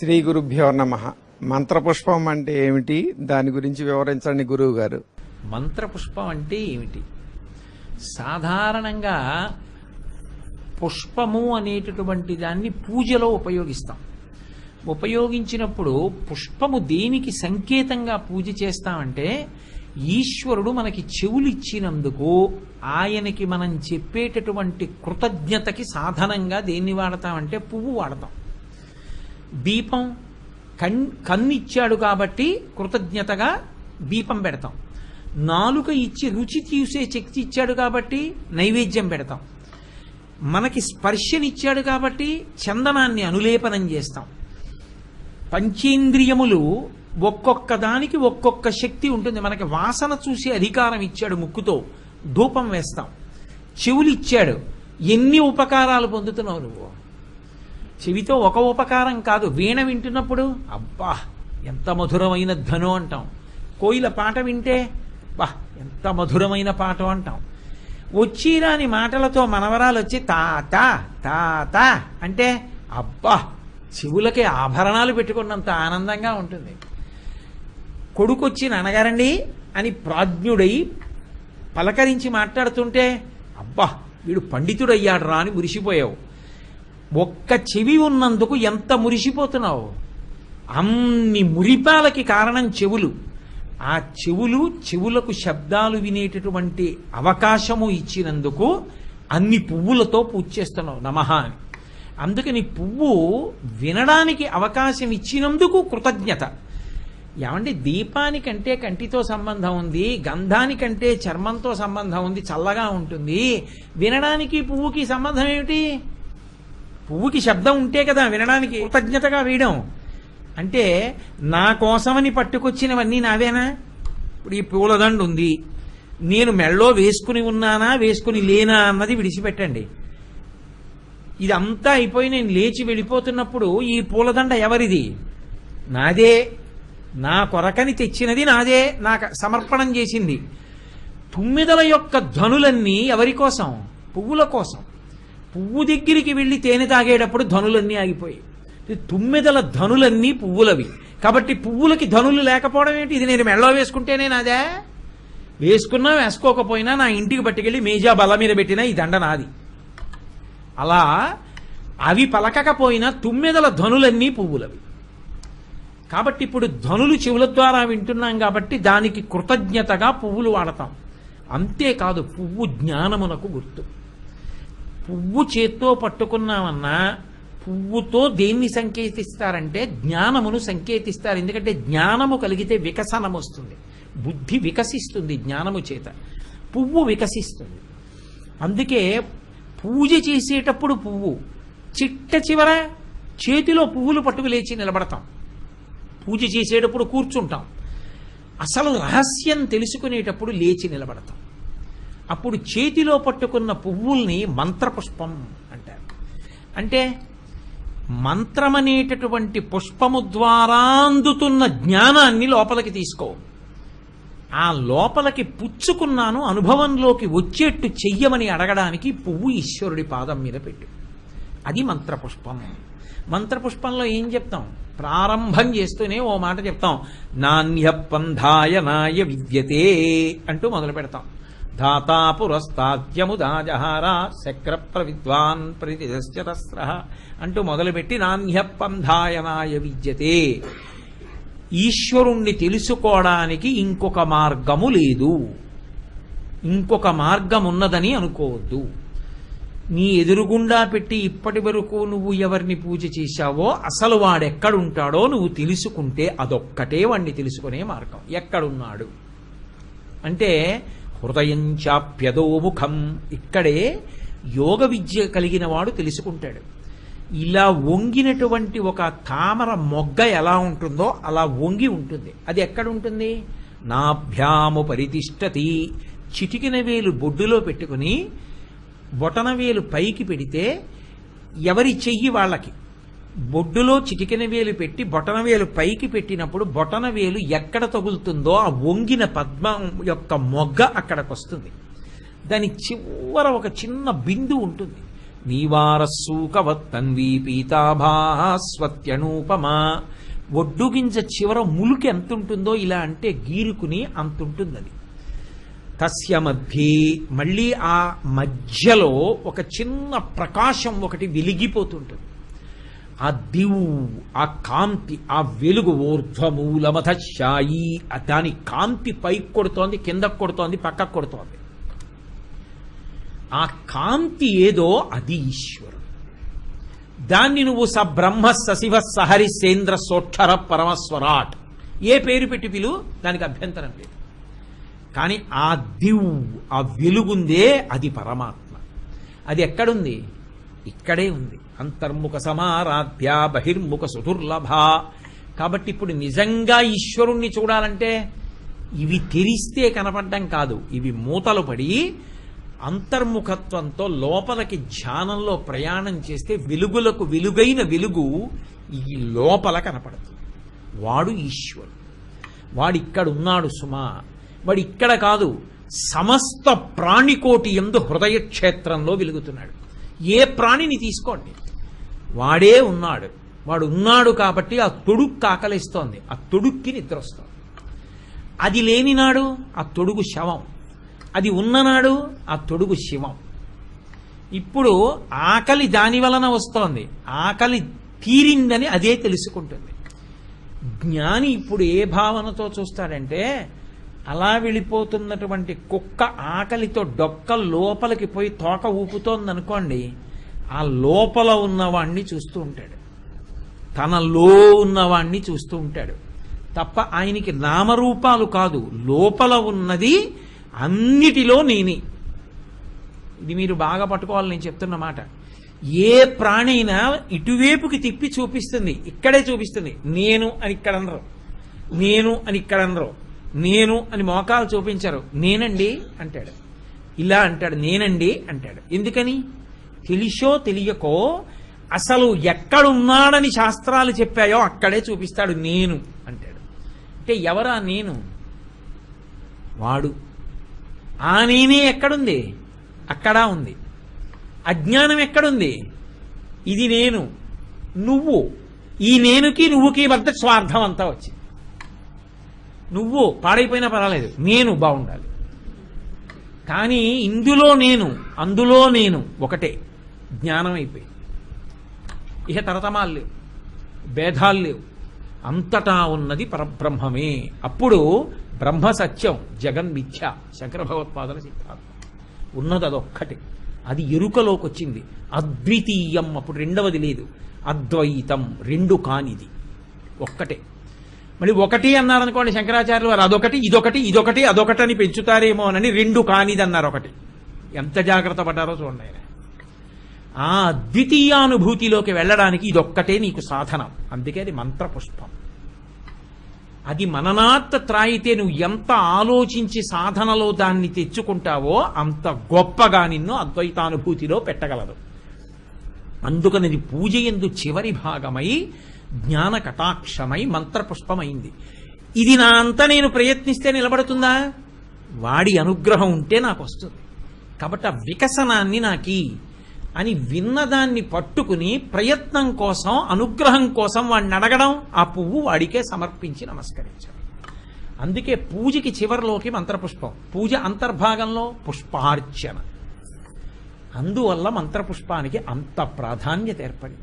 శ్రీ గురుభ్యో నమ. మంత్రపుష్పం అంటే ఏమిటి? దాని గురించి వివరించండి గురువు గారు మంత్రపుష్పం అంటే ఏమిటి? సాధారణంగా పుష్పము అనేటటువంటి దాన్ని పూజలో ఉపయోగిస్తాం. ఉపయోగించినప్పుడు పుష్పము దేనికి సంకేతంగా పూజ చేస్తామంటే ఈశ్వరుడు మనకి చెవులిచ్చినందుకు ఆయనకి మనం చెప్పేటటువంటి కృతజ్ఞతకి సాధనంగా దేన్ని వాడతామంటే పువ్వు వాడతాం. దీపం కన్ కన్నిచ్చాడు కాబట్టి కృతజ్ఞతగా దీపం పెడతాం. నాలుక ఇచ్చి రుచి చూసే శక్తి ఇచ్చాడు కాబట్టి నైవేద్యం పెడతాం. మనకి స్పర్శనిచ్చాడు కాబట్టి చందనాన్ని అనులేపనం చేస్తాం. పంచేంద్రియములు ఒక్కొక్క దానికి ఒక్కొక్క శక్తి ఉంటుంది. మనకి వాసన చూసే అధికారం ఇచ్చాడు ముక్కుతో. ధూపం వేస్తాం. చెవులు ఇచ్చాడు ఎన్ని ఉపకారాలు పొందుతున్నావు నువ్వు? చెవితో ఒక ఉపకారం కాదు. వీణ వింటున్నప్పుడు అబ్బా ఎంత మధురమైన ధను అంటాం. కోయిల పాట వింటే బా ఎంత మధురమైన పాట అంటాం. వచ్చిరాని మాటలతో మనవరాలు వచ్చి తాత తాత అంటే అబ్బా చెవులకి ఆభరణాలు పెట్టుకున్నంత ఆనందంగా ఉంటుంది. కొడుకొచ్చి నాన్నగారండి అని ప్రాజ్ఞుడై పలకరించి మాట్లాడుతుంటే అబ్బా వీడు పండితుడయ్యాడు రా అని మురిసిపోయావు. ఒక్క చెవి ఉన్నందుకు ఎంత మురిసిపోతున్నావు? అన్ని మురిపాలకి కారణం చెవులు. ఆ చెవులు చెవులకు శబ్దాలు వినేటటువంటి అవకాశము ఇచ్చినందుకు అన్ని పువ్వులతో పూజ చేస్తున్నావు. నమః అని. అందుకని పువ్వు వినడానికి అవకాశం ఇచ్చినందుకు కృతజ్ఞత. ఏమంటే దీపానికంటే కంటితో సంబంధం ఉంది గంధానికంటే చర్మంతో సంబంధం ఉంది చల్లగా ఉంటుంది. వినడానికి పువ్వుకి సంబంధం ఏమిటి? పువ్వుకి శబ్దం ఉంటే కదా వినడానికి కృతజ్ఞతగా వేయడం. అంటే నా కోసమని పట్టుకొచ్చినవన్నీ నావేనా? ఇప్పుడు ఈ పూలదండ ఉంది. నేను మెళ్ళో వేసుకుని ఉన్నానా వేసుకుని లేనా అన్నది విడిచిపెట్టండి. ఇదంతా అయిపోయి నేను లేచి వెళ్ళిపోతున్నప్పుడు ఈ పూలదండ ఎవరిది? నాదే. నా కొరకని తెచ్చినది నాదే. నాకు సమర్పణం చేసింది. తుమ్మిదల యొక్క ధనులన్నీ ఎవరి కోసం? పువ్వుల కోసం. పువ్వు దగ్గరికి వెళ్ళి తేనె తాగేటప్పుడు ధనులన్నీ ఆగిపోయాయి. తుమ్మెదల ధనులన్నీ పువ్వులవి. కాబట్టి పువ్వులకి ధనులు లేకపోవడం ఏంటి? ఇది నేను మెళ్ళో వేసుకుంటేనే నాదే. వేసుకున్నా వేసుకోకపోయినా నా ఇంటికి పట్టుకెళ్ళి మేజా బల్ల మీద పెట్టినా ఈ దండ నాది. అలా అవి పలకకపోయినా తుమ్మెదల ధనులన్నీ పువ్వులవి. కాబట్టి ఇప్పుడు ధనులు చెవుల ద్వారా వింటున్నాం కాబట్టి దానికి కృతజ్ఞతగా పువ్వులు వాడతాం. అంతేకాదు పువ్వు జ్ఞానమునకు గుర్తు. పువ్వు చేత్తో పట్టుకున్నామన్నా పువ్వుతో దేన్ని సంకేతిస్తారంటే జ్ఞానమును సంకేతిస్తారు. ఎందుకంటే జ్ఞానము కలిగితే వికసనం వస్తుంది. బుద్ధి వికసిస్తుంది జ్ఞానము చేత. పువ్వు వికసిస్తుంది. అందుకే పూజ చేసేటప్పుడు పువ్వు చిట్ట చివర చేతిలో పువ్వులు పట్టుకు లేచి నిలబడతాం. పూజ చేసేటప్పుడు కూర్చుంటాం. అసలు రహస్యం తెలుసుకునేటప్పుడు లేచి నిలబడతాం. అప్పుడు చేతిలో పట్టుకున్న పువ్వుల్ని మంత్రపుష్పం అంటారు. అంటే మంత్రమనేటటువంటి పుష్పము ద్వారా అందుతున్న జ్ఞానాన్ని లోపలికి తీసుకో. ఆ లోపలికి పుచ్చుకున్నాను అనుభవంలోకి వచ్చేట్టు చెయ్యమని అడగడానికి పువ్వు ఈశ్వరుడి పాదం మీద పెట్టు. అది మంత్రపుష్పం. మంత్రపుష్పంలో ఏం చెప్తాం? ప్రారంభం చేస్తూనే ఓ మాట చెప్తాం. నాణ్య పంధాయ నాయ విద్యతే అంటూ మొదలు పెడతాం ధాతా పురస్తాద్యముదాజహార శక్ర ప్రవిద్వాన్ ప్రతిదశ్చతస్ర అంటూ మొదలుపెట్టి నాణ్య విద్యతే. ఈశ్వరుణ్ణి తెలుసుకోవడానికి ఇంకొక మార్గము లేదు. ఇంకొక మార్గం ఉన్నదని అనుకోవద్దు. నీ ఎదురుగుండా పెట్టి ఇప్పటి వరకు నువ్వు ఎవరిని పూజ చేశావో అసలు వాడెక్కడుంటాడో నువ్వు తెలుసుకుంటే అదొక్కటే వాణ్ణి తెలుసుకునే మార్గం. ఎక్కడున్నాడు? అంటే హృదయం చాప్యదో ఇక్కడే యోగ విద్య కలిగిన వాడు తెలుసుకుంటాడు. ఇలా వంగినటువంటి ఒక తామర మొగ్గ ఎలా ఉంటుందో అలా వంగి ఉంటుంది. అది ఎక్కడ ఉంటుంది నాభ్యాము పరితిష్టతి. చిటికిన వేలు బొడ్డులో పెట్టుకుని బొటన వేలు పైకి పెడితే ఎవరి చెయ్యి వాళ్ళకి? బొడ్డులో చిటికెన వేలు పెట్టి బొటన వేలు పైకి పెట్టినప్పుడు బొటన వేలు ఎక్కడ తగులుతుందో ఆ వంగిన పద్మం యొక్క మొగ్గ అక్కడికి వస్తుంది దాని చివర ఒక చిన్న బిందు ఉంటుంది. నీవారస్సూకవత్తన్వీ పీతాభాస్వత్యనూపమా ఒడ్డుగింజ చివర ములుకు ఎంత ఉంటుందో ఇలా అంటే గీరుకుని అంతుంటుంది అది తస్య మధ్యే మళ్ళీ ఆ మధ్యలో ఒక చిన్న ప్రకాశం ఒకటి వెలిగిపోతుంటుంది. ఆ దివు ఆ కాంతి ఆ వెలుగు ఊర్ధ్వమూలమథ శాయి దాని కాంతి పైకి కొడుతోంది కిందకు కొడుతోంది పక్కకు కొడుతోంది. ఆ కాంతి ఏదో అది ఈశ్వరుడు. దాన్ని నువ్వు స బ్రహ్మ సశివ సహరి సేంద్ర సోక్షర పరమస్వరాట్. ఏ పేరు పెట్టి పిలు? దానికి అభ్యంతరం లేదు. కానీ ఆ దివు ఆ వెలుగుందే అది పరమాత్మ. అది ఎక్కడుంది? ఇక్కడే ఉంది. అంతర్ముఖ సమారాధ్య బహిర్ముఖ సుదుర్లభ కాబట్టి ఇప్పుడు నిజంగా ఈశ్వరుణ్ణి చూడాలంటే ఇవి తెరిస్తే కనపడడం కాదు. ఇవి మూతలు పడి అంతర్ముఖత్వంతో లోపలికి ధ్యానంలో ప్రయాణం చేస్తే వెలుగులకు వెలుగైన వెలుగు ఈ లోపల కనపడుతుంది వాడు ఈశ్వరుడు. వాడు ఇక్కడ ఉన్నాడు సుమా. వాడు ఇక్కడ కాదు సమస్త ప్రాణికోటి ఎందు హృదయ క్షేత్రంలో వెలుగుతున్నాడు. ఏ ప్రాణిని తీసుకోండి? వాడే ఉన్నాడు. వాడు ఉన్నాడు కాబట్టి ఆ తొడుక్కు ఆకలిస్తోంది. ఆ తొడుక్కి నిద్ర వస్తుంది అది లేనినాడు ఆ తొడుగు శవం. అది ఉన్ననాడు ఆ తొడుగు శివం. ఇప్పుడు ఆకలి దాని వలన వస్తోంది. ఆకలి తీరిందని అదే తెలుసుకుంటుంది. జ్ఞాని ఇప్పుడు ఏ భావనతో చూస్తాడంటే అలా వెళ్ళిపోతున్నటువంటి కుక్క ఆకలితో డొక్క లోపలికి పోయి తోక ఊపుతోంది అనుకోండి ఆ లోపల ఉన్నవాణ్ణి చూస్తూ ఉంటాడు. తనలో ఉన్నవాణ్ణి చూస్తూ ఉంటాడు. తప్ప ఆయనకి నామరూపాలు కాదు లోపల ఉన్నది అన్నిటిలో నేనే. ఇది మీరు బాగా పట్టుకోవాలి నేను చెప్తున్న మాట. ఏ ప్రాణైనా ఇటువైపుకి తిప్పి చూపిస్తుంది ఇక్కడే చూపిస్తుంది. నేను అని ఇక్కడ అనరు. నేను అని ఇక్కడ అనరు. నేను అని మోకాలు చూపించరు. నేనండి అంటాడు. ఇలా అంటాడు. నేనండి అంటాడు. ఎందుకని? తెలిసో తెలియకో అసలు ఎక్కడున్నాడని శాస్త్రాలు చెప్పాయో అక్కడే చూపిస్తాడు నేను అంటాడు. అంటే ఎవరా నేను? వాడు. ఆ నేనే ఎక్కడుంది? అక్కడా ఉంది. అజ్ఞానం ఎక్కడుంది? ఇది నేను. నువ్వు. ఈ నేనుకి నువ్వుకి మధ్య స్వార్థం అంతా వచ్చింది. నువ్వు పాడైపోయినా పర్వాలేదు నేను బాగుండాలి. కానీ ఇందులో నేను అందులో నేను ఒకటే జ్ఞానం అయిపోయి ఇక తరతమాలు లేవు భేదాలు లేవు. అంతటా ఉన్నది పరబ్రహ్మమే. అప్పుడు బ్రహ్మ సత్యం జగన్ మిథ్య శంకర భగవత్పాదన సిద్ధాంతం. ఉన్నది అదొక్కటే. అది ఎరుకలోకి వచ్చింది అద్వితీయం అప్పుడు రెండవది లేదు. అద్వైతం రెండు కానిది. ఒక్కటే. మళ్ళీ ఒకటి అన్నారనుకోండి శంకరాచార్యులు వారు అదొకటి ఇదొకటి ఇదొకటి అదొకటి అని పెంచుతారేమో అని రెండు కానిది అన్నారు ఒకటి. ఎంత జాగ్రత్త పడ్డారో చూడండి ఆయన. ఆ అద్వితీయానుభూతిలోకి వెళ్ళడానికి ఇదొక్కటే నీకు సాధనం. అందుకే అది మంత్రపుష్పం. అది మననాత్త త్రాయితే నువ్వు ఎంత ఆలోచించి సాధనలో దాన్ని తెచ్చుకుంటావో అంత గొప్పగా నిన్ను అద్వైతానుభూతిలో పెట్టగలదు. అందుకని పూజ ఎందు చివరి భాగమై జ్ఞాన కటాక్షమై మంత్రపుష్పమైంది. ఇది నా అంతా నేను ప్రయత్నిస్తే నిలబడుతుందా? వాడి అనుగ్రహం ఉంటే నాకు వస్తుంది కాబట్టి ఆ వికసనాన్ని నాకి అని విన్నదాన్ని పట్టుకుని ప్రయత్నం కోసం అనుగ్రహం కోసం వాడిని అడగడం ఆ పువ్వు వాడికే సమర్పించి నమస్కరించడం. అందుకే పూజకి చివరిలోకి మంత్రపుష్పం. పూజ అంతర్భాగంలో పుష్పార్చన. అందువల్ల మంత్రపుష్పానికి అంత ప్రాధాన్యత ఏర్పడింది.